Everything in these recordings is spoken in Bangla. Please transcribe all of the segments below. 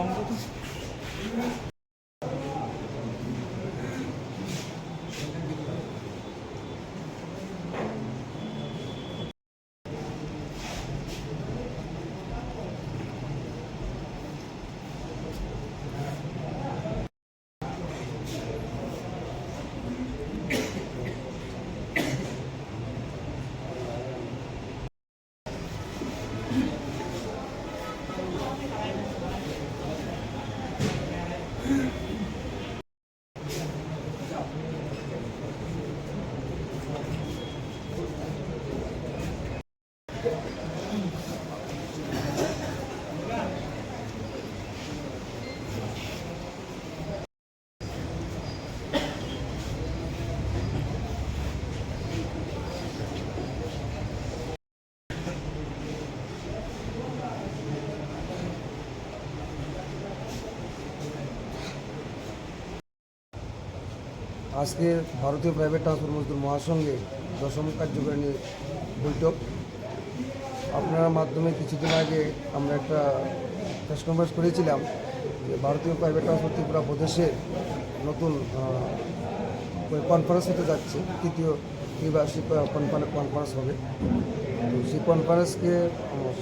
লম্বা আজকে ভারতীয় প্রাইভেট ট্রান্সপোর্ট মজদুর মহাসংঘে দশম কার্যকারিণী বৈঠক। আপনার মাধ্যমে কিছুদিন আগে আমরা একটা প্রেস কনফারেন্স করেছিলাম যে ভারতীয় প্রাইভেট ট্রান্সপোর্ট ত্রিপুরা প্রদেশের নতুন কনফারেন্স হতে যাচ্ছে, তৃতীয় ত্রিবার্ষিক কনফারেন্স হবে। তো সেই কনফারেন্সকে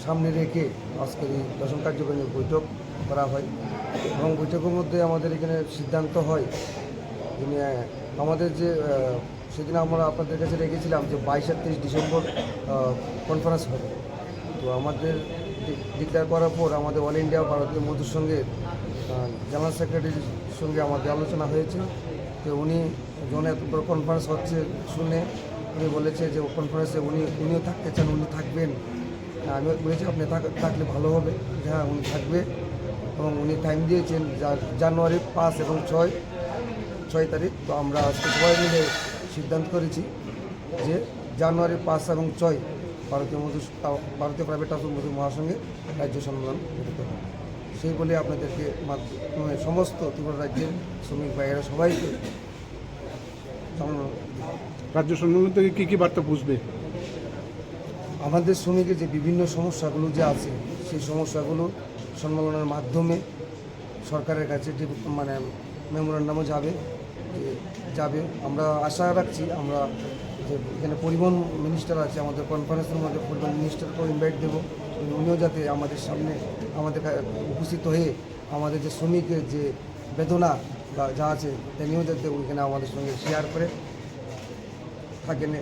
সামনে রেখে আজকের এই দশম কার্যকারিণী বৈঠক করা হয়। এবং বৈঠকের মধ্যে আমাদের এখানে সিদ্ধান্ত হয় যিনি আমাদের যে সেদিন আমরা আপনাদের কাছে রেখেছিলাম যে বাইশ আর তেইশ ডিসেম্বর কনফারেন্স হবে। তো আমাদের ডিক্লেয়ার করার পর আমাদের অল ইন্ডিয়া ভারতীয় মধুর সঙ্গে জেনারেল সেক্রেটারির সঙ্গে আমাদের আলোচনা হয়েছে। তো উনি যখন এত বড় কনফারেন্স হচ্ছে শুনে উনি বলেছে যে কনফারেন্সে উনি, উনিও থাকতে চান, উনি থাকবেন। আমি বলেছি, আপনি থাক- থাকলে ভালো হবে। হ্যাঁ উনি থাকবে। এবং উনি টাইম দিয়েছেন জানুয়ারি পাঁচ এবং ছয়। ছয় তারিখ তো আমরা আজকে সবাই মিলে সিদ্ধান্ত করেছি যে জানুয়ারি পাঁচ এবং ছয় ভারতীয় মধু ভারতীয় প্রাইভেট ট্রান্সপোর্ট মধু মহাসংঘে রাজ্য সম্মেলন করতে হবে। সেই বলে আপনাদেরকে মাধ্যমে সমস্ত ত্রিপুরা রাজ্যের শ্রমিক ভাইয়েরা সবাইকে রাজ্য সম্মেলন থেকে কী কী বার্তা বুঝবে? আমাদের শ্রমিকের যে বিভিন্ন সমস্যাগুলো যে আছে সেই সমস্যাগুলো সম্মেলনের মাধ্যমে সরকারের কাছে যে মানে মেমোরান্ডামও যাবে যাবে। আমরা আশা রাখছি আমরা যে এখানে পরিবহন মিনিস্টার আছে, আমাদের কনফারেন্সের মধ্যে পরিবহন মিনিস্টারকেও ইনভাইট দেবো। উনিও যাতে আমাদের সামনে আমাদের উপস্থিত হয়ে আমাদের যে শ্রমিকের যে বেদনা বা যা আছে তিনিও যাতে ওইখানে আমাদের সঙ্গে শেয়ার করে থাকেন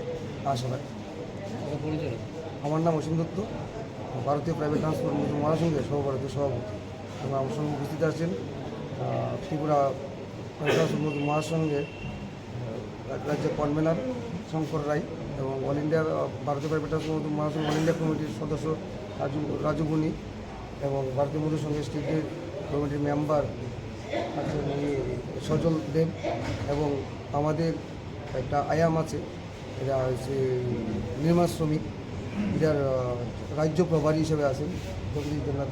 আশা রাখি আমার নাম অসীম দত্ত, ভারতীয় প্রাইভেট ট্রান্সপোর্ট মহাসংঘের সহভারতীয় সভাপতি। এবং আমার সঙ্গে উপস্থিত আছেন ত্রিপুরা মজুর মহাসংঘের রাজ্যের কনভেনার শঙ্কর রায় এবং অল ইন্ডিয়া ভারতীয় প্রাইভেট ট্রান্সপোর্ট মজুর মহাসংঘ, অল ইন্ডিয়া কমিটির সদস্য রাজু রাজু গুনি এবং ভারতীয় মজুর সংঘের স্টেটের কমিটির মেম্বার সজল দেব এবং আমাদের একটা আয়াম আছে, এরা হচ্ছে নির্মাণ শ্রমিক। এটার রাজ্য প্রভারী হিসেবে আছেন দেবনাথ